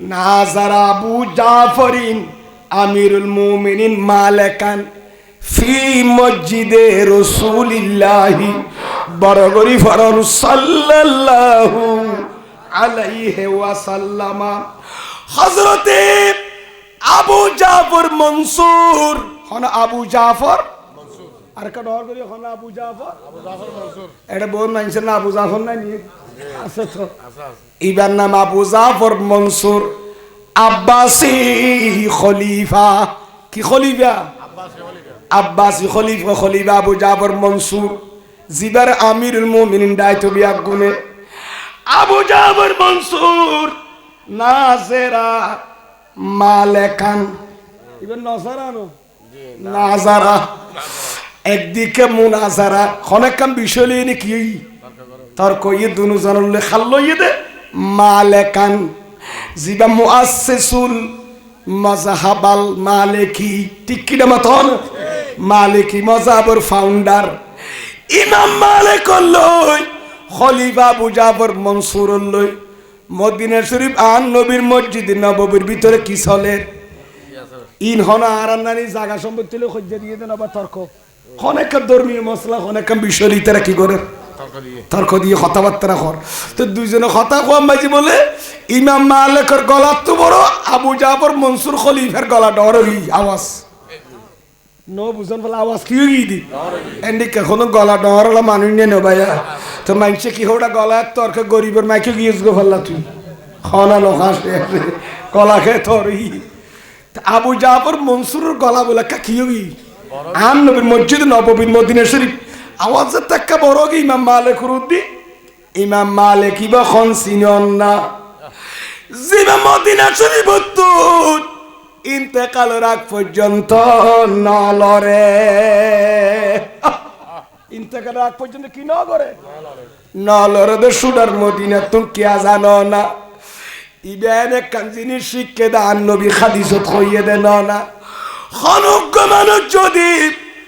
নাজারা আবু জাফরিন আমিরুল মুমিনিন মালেকান ফি মসজিদে রসুলিল্লাহি বরগরি ফরন সাল্লাল্লাহু আলাইহি ওয়াসাল্লামা। হযরতে আবু জাফর মনসুর। হন আবু জাফর। আর কা ডর করি হন আবু জাফর। মনসুর। এটা বহুত মানছে না আবু জাফর নাই নি আছে তো ইবার নাম আবু জাফর মনসুর আব্বাসি খলিফা। কি খলিফা? আব্বাসি খলিফা খলিফা আবু জাফর মনসুর। জিবার আমিরুল মুমিনিন দায়িত্ব বিয়াক গুনে আবু জাফর মনসুর নাজেরা মালেকান। ইবার নসারা নো? নাজারা। একদিকে মুনাজারা। অনেক কাম বিষয় লিয়ে কি? তর্ক ইয়ে দুনু জানলে খাল্লো ইয়ে দে মালেকান, জিবা মুআসসিসুল মাযহাবাল মালিকি, ঠিক কি না মতন? মালিকি মাযহাবের ফাউন্ডার। ইমাম মালিক লই খলিফা আবু জাফর মনসুর লই মদিনা শরীফ আন নবীর মসজিদ নববীর ভিতরে কি চলে? ইন হনা আর নানি জায়গা সম্পত্তি লই খজ্জা দিয়ে দেন আবার তর্ক। অনেক ধর্মীয় মশলা অনেক বিষয় তারা কি করে? তর্ক দিয়ে। কথাবার্তা কর তো দুইজনে কথা কম বাজি বলে ইমাম মালিকের গলা তো বড়, আবু জাফর মনসুর খলিফের গলা ডর আওয়াজ। নো গলা তো কি মাইকে তুই। আবু জাফর মনসুরের গলা বলে কি আম নবীর মসজিদ নববীর মদিনা শরীফ। আওয়াজের টাক্কা বড় কি? ইমাম মালিক রুদ্দি ইমাম মালিক ইবা খন সিনন না। জিবা মদিনা শরীফ ইন্তেকালের আগ পর্যন্ত নলরে। ইন্তেকালের আগ পর্যন্ত কি ন করে নলরে? তো সুডার মদিনা তুমি কে জানো না? ইবেন একখান জিনিস শিখকে দান, নবী খাদিসত হইয়ে দে না। খনজ্ঞ মানুষ যদি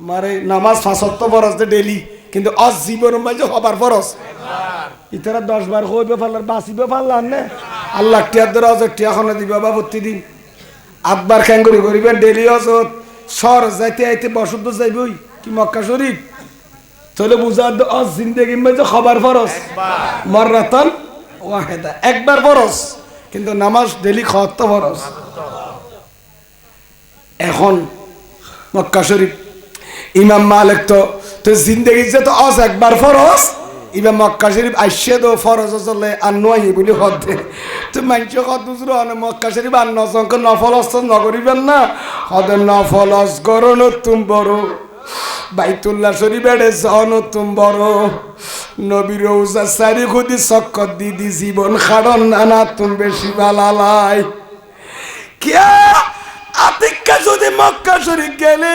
আমার নামাজ ফাঁসত্ব ফরস দে ডেলি কিন্তু অজ জীবন মাঝে হবার ফরস ইতারা দশ বার হইবে পারলার বাঁচিবে পারলার নে? আল্লাহ টিয়ার ধরে অজর টিয়া খনে দিবে বা প্রতিদিন। আটবার খ্যাঙ্গুরি করিবেন ডেলি অজত সর যাইতে আইতে বসন্ত যাইবই কি মক্কা শরীফ? তাহলে বুঝার অজ জিন্দগি মাঝে খবর ফরস মর্রাতন ওয়াহেদা একবার ফরস কিন্তু নামাজ ডেলি খত্ত ফরস এখন মক্কা শরীফ ইমাম মালিক তো তো জিন্দগি যে তো অস একবার ফরজ, ইমাম মক্কা শরীফ আইসে তো ফরজ চলে, আর নয় বলি হদে তো মাংস কত অনেক মক্কা শরীফ আর নজঙ্ক নফল অস্ত নগরিবেন না। হদে নফল অস গর নতুন বড়। বাইতুল্লাহ শরীফ এড়ে নতুন বড়। নবীর রৌজা সারি খুদি চক্কর দিদি জীবন খাড়ন নানা তুমি বেশি বালালাই কিয়া আতিক্কা যদি মক্কা শরীফ গেলে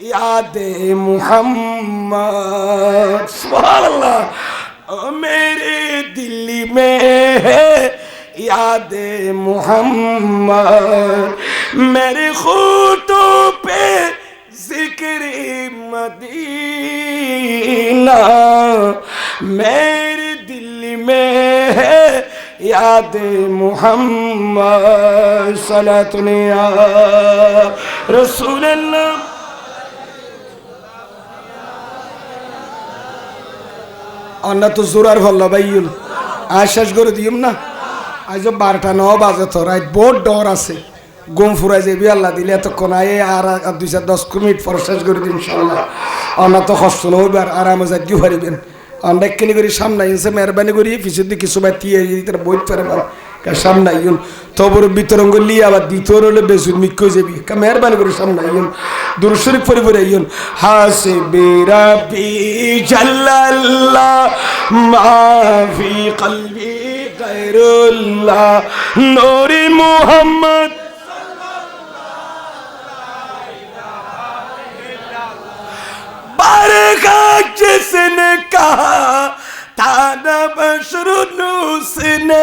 یاد محمد سبحان اللہ میرے دلی میں ہے یاد محمد۔ میرے خوٹوں پہ ذکر مدینہ۔ میرے دل میں ہے یاد محمد صلاة رسول اللہ অন্য তো জোরার হল ভাইল আশ্বাস করে দিম না। আজ বারোটা ন বাজে তো রাত বহুত ডর আছে। গম ফুরাই যাবি আল্লাহ দিলে এতক্ষণ আয়ে আর দুই চার দশ মিনিট পর শেষ করে দিন ইনশাল্লাহ অন্য তো কষ্ট আর আরামে যাই কি পারিবেন? অনেক কিনি করি সামনে আইনছে, মেহরবানি করি, পিছন দিকে কিছু বাই তিয়ে তারা বই না সামনে আইন তবর বিতরঙ্গ লিয়ে আবার দ্বিতীয় হলে বেজুর মিক্ষ যাবি। মেহরবানি করে সামনে আইন দুর শরীফ পরে পরে আইন হাসে বেরা মাফি কলবি গায়রুল্লাহ, নূরে মুহাম্মদ। تانا بشر نوسنے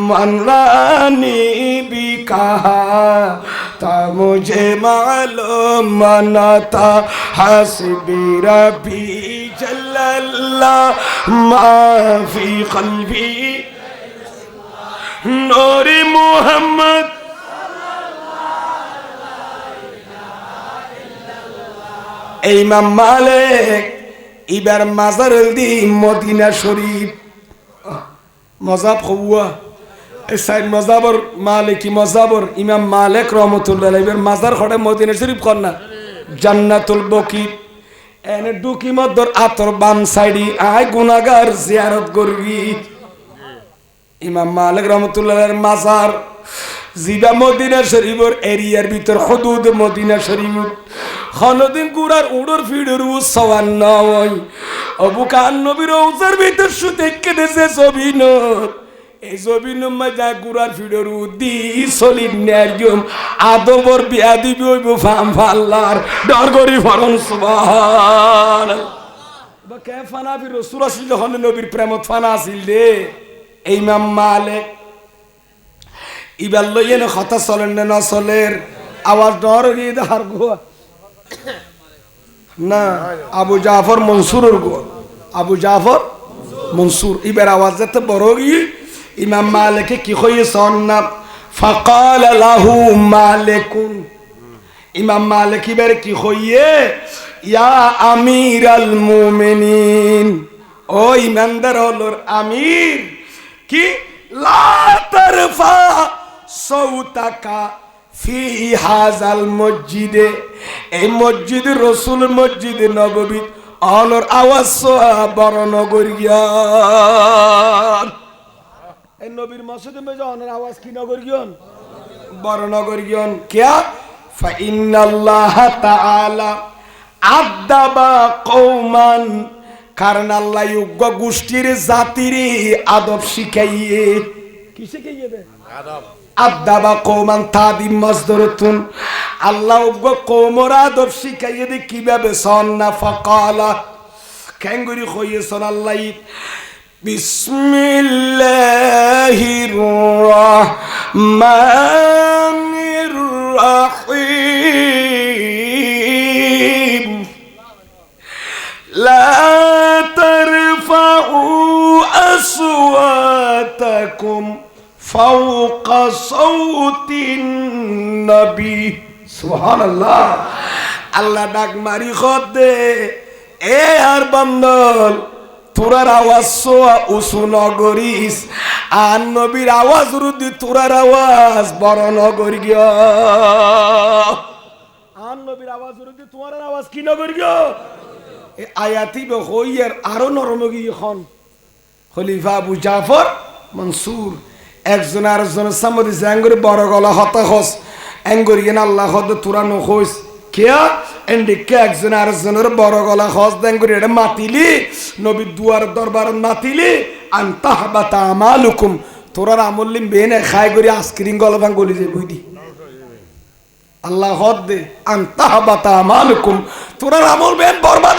من رانی بھی کہا تا مجھے معلوم منا تھا حسبی ربی جل اللہ ما فی قلبی نور محمد এই মাম মালিক এবার মাজার দি মদিনা শরীফ। মজাব হওয়া। এই সাইড মজাবর মালিকি মজাবর ইমাম মালিক রহমতুল্লাহ এবার মাজার খড়ে মদিনা শরীফ কর না। জান্নাতুল বকি এনে ডুকি মদর আতর বাম সাইডি আয় গুনাগার জিয়ারত করবি। ইমাম মালিক রহমতুল্লাহ মাজার জিবা মদিনা শরীফর এরিয়ার ভিতর, হদুদ মদিনা শরীফ। হনদিন গুড়ার উড়োর ফিডোর উৎসবান নয়। অবু কান নবীর ঔজার ভিতর সুতে কেটেছে জবিন। এই জবিন মজা গুড়ার ফিডোর উদ্দি সলিড ন্যারজম আদবর বিয়া দিবি ওইব ফাম ফাল্লার, ডর করি ফরন সুবহান বা কে ফানা বি রসুল আসিল হন নবীর প্রেমত ফানা আসিল রে? এই মাম মালিক ইবার লইয়ে না, কথা চলেন না না চলের আওয়াজ ডর গিয়ে দেখার গোয়া। না, আবু জাফর মনসুরের গো আবু জাফর মনসুর। এবার আওয়াজ যাতে বড় গিয়ে, ইমাম মালিকে কি হয়ে সন্না ফকাল লাহু মালিকুন। ইমাম মালিক এবার কি হইয়ে ইয়া আমির আল মুমিনিন। ও ইমানদার হলোর আমির, কি? লা তারফা মসজিদে। এই মসজিদ রসুল মসজিদ নববী অনর আওয়াজ বড় নগরিয়ান এই নবীর মসজিদে অনর আওয়াজ কি নগরিয়ন কিয়া? কৌমান জাতির আদব শিখাইয়ে। কি শিখাইয়ে আদাবা কৌমান তাদিম মজদরতুন আল্লাহ যোগ্য কৌমর আদব শিখাইয়ে দে কিভাবে সন্না ফকালা ক্যাঙ্গুরি হইয়ে সন আল্লাহ বিসমিল্লাহির রহমানির রহিম لا ترفعوا أصواتكم فوق صوت النبي سبحان الله আল্লাহ ডাক মারি খদে এ আর বন্দল তোরার আওয়াজ সোয়া উসু নগরিস আর নবীর আওয়াজ রুদি তোরার আওয়াজ বড় নগর গিয়া আর নবীর আওয়াজ রুদি তোমার আওয়াজ কি নগর গিয়া এই আয়াতি বে হইয়ার আরো নরমগি এখন খলিফা আবু জাফর মনসুর একজন আরেকজনের সামনে জাঙ্গুরি বড় গলা হতা হস এঙ্গুরি গেন আল্লাহ হদ তুরা নখইস কেয়া? এন্ডিকে একজন আরেকজনের বড় গলা হস দেঙ্গুরি এটা মাতিলি নবী মাতিলি তোরার যে আল্লাহ হদ দে আমালুকুম। তোরা আমল বেন বরবাদ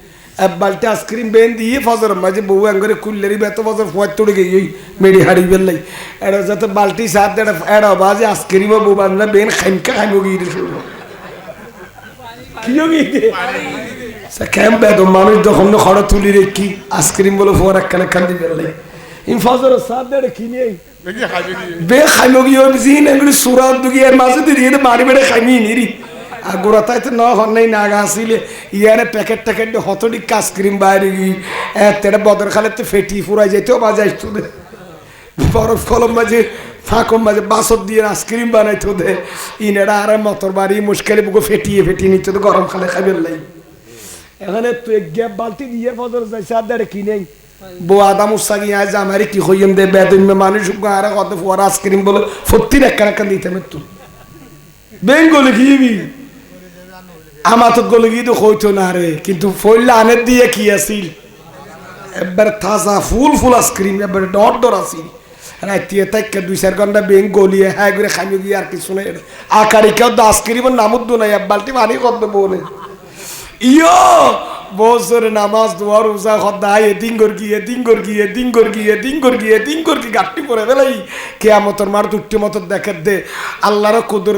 এক বালতি আইসক্রিম বেন দিয়ে ফজর মাঝে বউ আঙ্গরে কুল্লেরি বেত ফজর ফুয়াই তুড়ে গিয়ে ওই মেডি হাড়ি বেললাই এটা যাতে বালতি সাত এটা এটা বাজে আইসক্রিম বউ বান্ধা বেন খাইমকা খাইম গিয়ে শুরু কি গিয়ে কেম বেদম মানুষ যখন খড় তুলি রে কি আইসক্রিম বলে ফুয়ার একখান একখান দিয়ে বেললাই ইন ফজর সাত দেড় কিনে বে খাইম গিয়ে জিন এগুলি সুরাত দুগিয়ে মাঝে দিয়ে মারি বেড়ে খাইমি নিরি গোড়া তাই তো ন হন্নাই নাগা আসিলে ইয়ারে প্যাকেট ট্যাকেট হতডি আইসক্রিম বাইরে গিয়ে। তেটা বদর খালে তো ফেটি ফুরাই যেতেও বাজে আসতো দে বরফ কলম মাঝে ফাঁকম মাঝে বাসর দিয়ে আইসক্রিম বানাইতো দে ইনেরা আর মতর বাড়ি, মুশকিলে বুকে ফেটিয়ে ফেটিয়ে নিচ্ছে তো গরম খালে খাইবেন লাই। এখানে তো এক গ্যাপ বালতি দিয়ে ফজর যাইছে, আর দেড় কি নেই। বউ আদা মুসা গিয়ে আজ আমারে কি হইম দে বেদন্য মানুষ আর কত ফুয়ার আইসক্রিম বলে, ফত্তির এক কানা দিতে মৃত্যু বেঙ্গলে গিয়েবি আমার তো গলে গিয়ে তো হইতো না রে, কিন্তু ফইল্লা আনে দিয়ে কি আসিল এবার তাজা ফুল ফুল আইসক্রিম এবার ডর ডর আসিল রাত্রিয়ে তাইকে দুই চার ঘণ্টা বেং গলিয়ে হ্যাঁ করে খামি গিয়ে আর কিছু নেই। আকারিকেও তো আইসক্রিমের নামুদ নাই, এক বালতি পানি করবে বলে ইয়ো বছরে নামাজ, দোয়ার উজা খদ্দা এদিন কর গিয়ে দিন কর গিয়ে দিন কর গিয়ে দিন কর গিয়ে দিন কর কি গাঠটি পরে বেলাই কেয়ামতর মার দুটি মত দেখে দে, আল্লাহর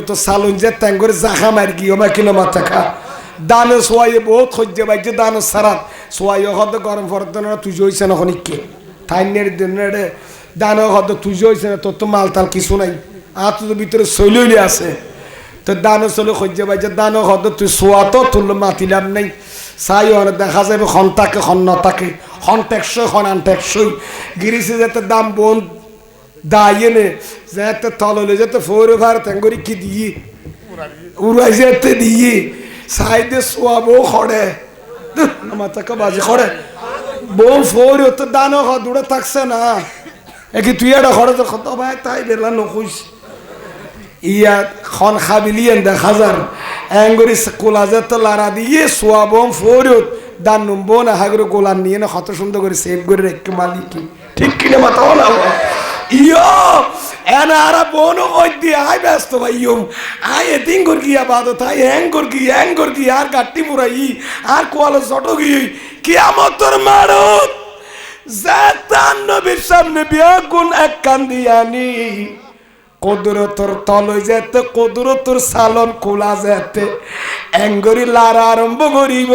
তো সালুন যে ট্যাং করে জাখা মার গিয়ে মা কিলো মাথা খা। দানে সোয়াইয়ে বহুত সহ্য পাইছে দানে সারাত। সোয়াইয়ে হদ গরম ফরত না তুই হইছে না খনিকে থাইনের দিন দানে হদ তুই হইছে না, তোর তো মাল তাল কিছু নাই। আর তো ভিতরে শৈলী আছে। তো দানো চলে, সহ্য পাইছে দানো হদ তুই সোয়া তো তুললো মাতিলাম নাই। চাই ওর দেখা যাবে খন তাকে, খন টেকসই, খন আন টেকসই গিরিছে যাতে দাম বোন দাইয়ে নে যাতে তললে যাতে ফোরে ভার তেঙ্গরি কি দিয়ে? উড়াই যেতে দিয়ে। সাইডে শোয়াবো খড়ে তাকে বাজে খড়ে বউ ফোর তো দানো হ দূরে থাকছে না। একি তুই এটা খড়ে তো ভাই তাই বেলা নকুইস ইয়া খন খাবিলিয়েন দেখা যার এঙ্গরি কোলাজে তো লারা দিয়ে সোয়াবম ফোরিয়ত। দান নম্বো না হাগরে গোলান নিয়ে না কত সুন্দর করে সেভ করে রেখে ঠিক কিনে মাথা বলা ইয়ো, এনা আরা বোনো ওই দিয়ে আই ব্যস্ত ভাই ইয়ম আই এদিন কর গিয়া বাদ তাই হ্যাং কর কি হ্যাং কর কি আর গাট্টি পুরাই আর কোয়ালো চটো গিয়ে কিয়ামত তোর মারত, জাতান নবীর সামনে বিয়া গুণ এক কান্দিয়ানি। কদরতর তলই যেতে, কদরতর সালন খোলা যেতে, এঙ্গরি লারা আরম্ভ করিব।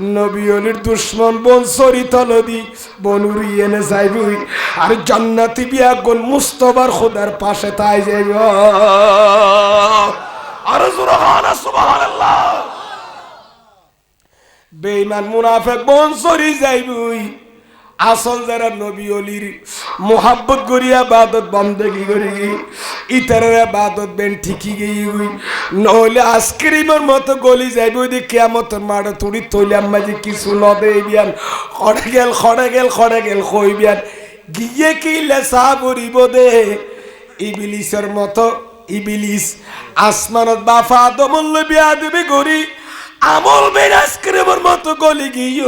নবীলির দুশ্মন বন সরি তলদি বনুরি এনে যাইবি। আর জান্নাতি বিয়া গুন মুস্তবার খোদার পাশে তাই যাইব। আর সুবহান সুবহানাল্লাহ। বেঈমান মুনাফিক বন সরি যাইবই। আসল যারা নবী অলির মোহাব্বত করিয়া বাদত বন্দেগি করি, ইতারের বাদত বেন ঠিকই গই নহলে আইসক্রিমের মতো গলি যাইব ওই কেয়ামতর মাড়ে তুড়ি তৈলে মাঝে কিছু নদে বিয়ান খড়ে গেল খড়ে গেল খড়ে গেল কই বিয়ান গিয়ে কি লেসা বরিব দে? ইবিলিসের মতো ইবিলিস। আসমানত বাফা দমল্য বিয়া দেবে গরি। আমল বেন আইসক্রিমের মতো গলি গিয়ে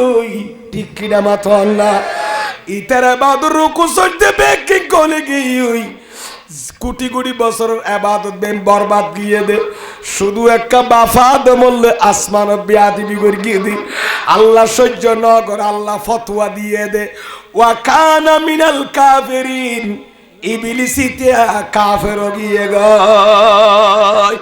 ঠিক কিনা মাথা আল্লাহ। ইতারা বাদর রুকু সইতে বেকি গলে গিয়ে। কোটি কোটি বছর আবাদত দেন, বরবাদ গিয়ে দে শুধু একটা বাফা দে মল্লে আসমান বিয়াদিবি করে গিয়ে দি আল্লাহ সহ্য নগর আল্লাহ ফতোয়া দিয়ে দে। ওয়া কানা মিনাল কাফিরিন ইবিলিসিতে কাফের গিয়ে গয়।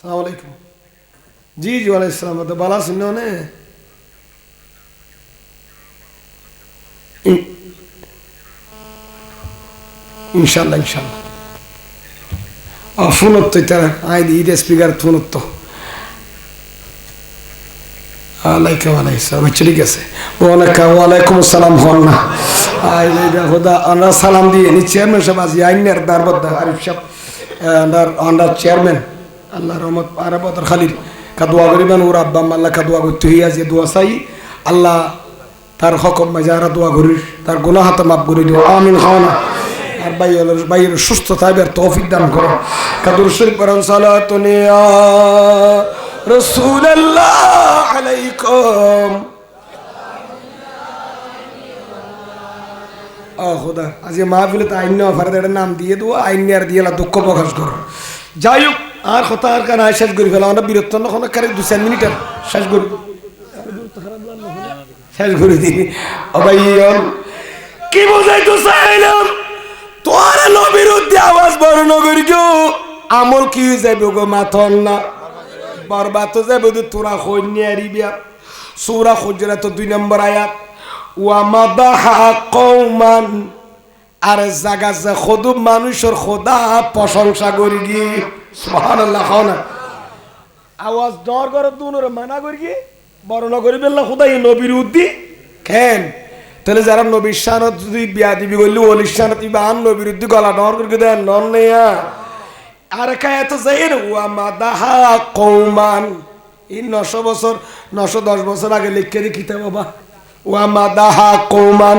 সালামালাইকুম জি জি, ওয়ালাইকুম সালাম তো বালা শুনো নে ইনশাল্লাহ ইনশাল্লাহ ফোনত তারা আই দি স্পিকার ফোনত আলাইকুম আলাইসালাম আচ্ছা ঠিক ওয়ালাইকুম ওয়ালাইকুম আসসালাম সালাম চেয়ারম্যান সাহেব আন্ডার চেয়ারম্যান। আল্লাহ রহমত আরবতর খালির কাদুয়া করিবেন ওর আব্বা আল্লাহ কাদুয়া করতে হইয়া যে দোয়া চাই, আল্লাহ তার হকম মাঝে দোয়া করিস তার গুনাহ হাতে মাফ করে দিও। আমিন খাওয়ানা। আর বাইয়ের বাইয়ের সুস্থতা এবার তৌফিক দান করো। কাদুর শরীফ পরম সালাতুনিয়া রাসূলুল্লাহ আলাইকুম। আজকে মাহফিলে তো আইন ফারাদের নাম দিয়ে দেবো আইন আর দিয়ে দুঃখ প্রকাশ করো। যাই হোক আর কথা আর কারণ শেষ করি ফেলা, আমরা বিরক্ত না কোনো কারে দু চার মিনিট শেষ করি। শেষ করে দিই ভাই কি বোঝাই তো চাইলাম তোর নবীর উদ্দে আওয়াজ নগরী গো। আমল কি যাবে গো মাথন না? বরবাদ যাবে তোরা নিয়ে আরিবিয়া। সুরা খুজরা তো দুই নম্বর আয়াত। ওয়ামাদাহা কৌমান আর জাগা যে খদু মানুষের খোদা প্রশংসা করি গি সুবহানাল্লাহ না। আওয়াজ ডর করে দুনোর মানা করি গি বর্ণনা করি বেল্লা খোদাই নবীর উদ্দি। কেন? তাহলে যারা নবীর শানত যদি বিয়া দিবি করলি অলির শানত ইবা আন নবীর উদ্দি, গলা ডর করে দেয় নন নেয়া আর কায় তো যাই রে ওয়ামাদাহা কৌমান এই নশো বছর, নশো দশ বছর আগে লিখে রেখিতে বাবা। ওয়ামাদাহা কৌমান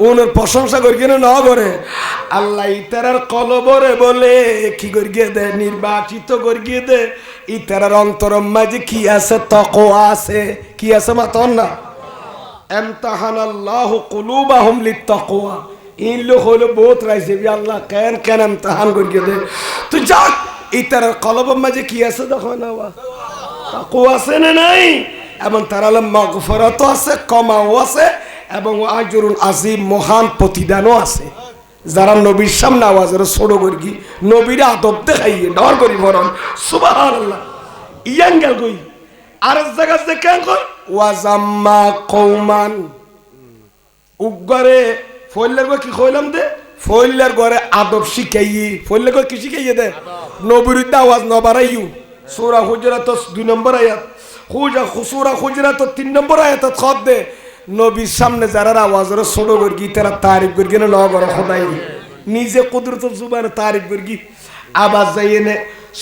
ওনার প্রশংসা করি কেন ন করে। আল্লাহ ইতারার কলবরে বলে, কি করি দে? নির্বাচিত করি দে। ইতারার অন্তরম মাঝে কি আছে? তক আছে। কি আছে মাতন না? এমতাহান আল্লাহ কুলুবাহুম লিত্তাকওয়া। ইন লোক হলো বহুত রাইছে আল্লাহ কেন কেন এমতাহান করি দে? তুই যাক, ইতারার কলবের মাঝে কি আছে দেখো না তাকওয়া আছে না নাই? এবং তার মগফরত আছে, কমাও আছে। এবং আজরুল আজিম মহান প্রতিদানও আছে। যারা নবীর সামনে আওয়াজের ছোট করি নবীর আদব দেখাইয়ে, ডর করি বরণ। সুবাহ ইয়ান গেল কই? আর এক জায়গা যে কেন কর ওয়াজাম্মা কৌমান উগরে ফইলের কি কইলাম দে? ফইলের ঘরে আদব শিখাইয়ে ফইলের গো কি শিখাইয়ে দে? নবীর আওয়াজ নবারাইউ সূরা হুজরাত দুই নম্বর আয়াত। খুজা খুসুরা খুজরাত তিন নম্বর আয়াত খদ দে। নবীর সামনে যারা আওয়াজের ছোট করি তারা তারিফ করি না নগর খোদাই নিজে কুদরত জুবানে তারিফ করি আবার যাইয়ে নে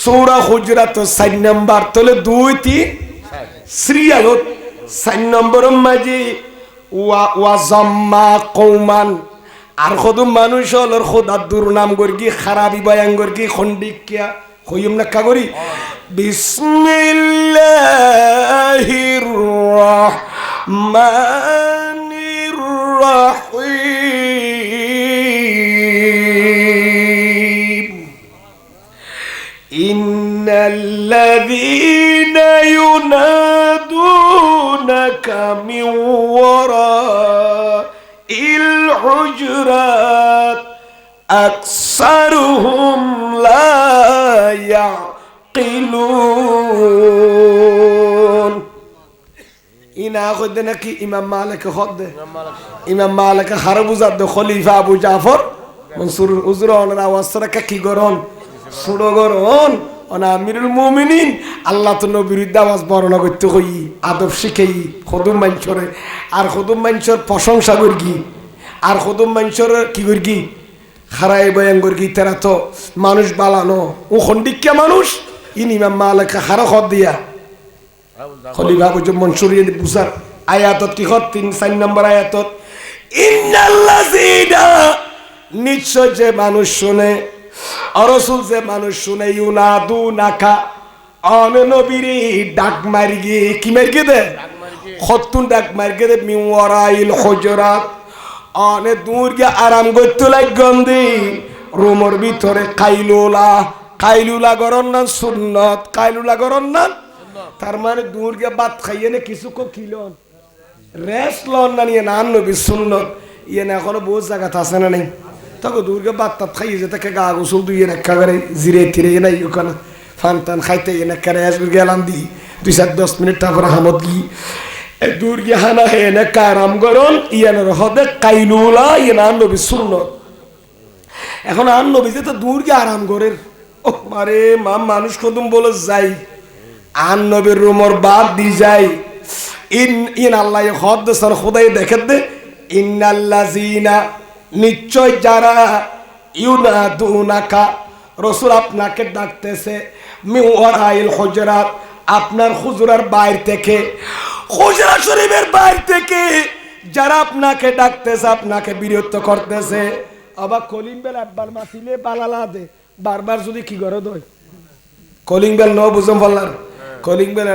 সৌরা হুজরাত চার নম্বর তলে দুই, তিন সিরিয়ালত চার নম্বর মাঝে ওয়া ওয়া জম্মা কৌমান আর সদু মানুষ হলর খোদা দুর্নাম গর্গি খারাপি বয়ান গর্গি খন্ডিকিয়া কইম না কাগরি। বিসমিল্লাহির الرحمن الرحيم. إن الذين ينادونك من وراء الحجرات أكثرهم لا يعقلون. ইনা কইতে নাকি ইমাম মালিক হদ ইমাম মালিক। হারবুজাদ খলিফা আবু জাফর। মনসুর কি গরন সুড়ো গরন অনা আমিরুল মুমিনিন আল্লাহ তো নবীর আওয়াজ বর্ণনা করতে কই আদব শিখাই খদুম মাঞ্চরে আর খদুম মাঞ্চর প্রশংসা করি আর খদুম মাঞ্চর কি করি খারাই বয়ান করি তারা তো মানুষ বালানো। ও খন্ডিকা মানুষ? ইন ইমাম মালিক হারা খদ দিয়া। খলিফা বুঝো মনসুরিয়ে বুঝার আয়াতত কি? তিন, চার নম্বর আয়াতত নিশ্চয় যে মানুষ শুনে অরসুল যে মানুষ শুনে ইউনাদু নাকা অন নবীরি ডাক কি দে? ডাক দে আরাম করতে লাগন্দি রুমর ভিতরে কাইলুলা কাইলুলা গরন না সুন্নত, কাইলুলা গরন না তার মানে দূর গিয়ে ভাত খাইয়ে নে কিছু কিলন রেস্ট লন? না নিয়ে নাম নবী সুন্নত। ইয়ে না এখনও বহুত জায়গাতে আছে না নেই? তখন দূর ভাত টাত খাইয়ে যে তাকে গা গোসল দুইয়ে রেখা করে জিরে তিরে নাই ওখানে। ফান টান খাইতে ইয়ে না করে আসবে গেলাম দি। দুই চার দশ মিনিট তারপরে হামত গি। দূর গিয়ে হানা হে না কারাম গরন ইয়ানোর হদে কাইলুলা ইয়ে নাম নবী সুন্নত। এখন আন নবী যে তো দূর গিয়ে আরাম করের। ও মারে, মা মানুষ কদম বলে যাই। আন নবীর রুমর বাদ দি যাই। ইন ইন আল্লাহ হদ সর খোদাই দেখে দে। ইন্নাল্লাজিনা নিশ্চয় যারা ইউনাদুনাকা, রসুল আপনাকে ডাকতেছে মিওয়ারাইল হজরাত, আপনার হুজুরার বাইর থেকে, হুজরা শরীফের বাইর থেকে যারা আপনাকে ডাকতেছে, আপনাকে বিরক্ত করতেছে। আবার কলিং বেল একবার মাতিলে বালালা দে, বারবার যদি কি করে দই কলিং বেল ন বুঝম পারলার কলিং বেল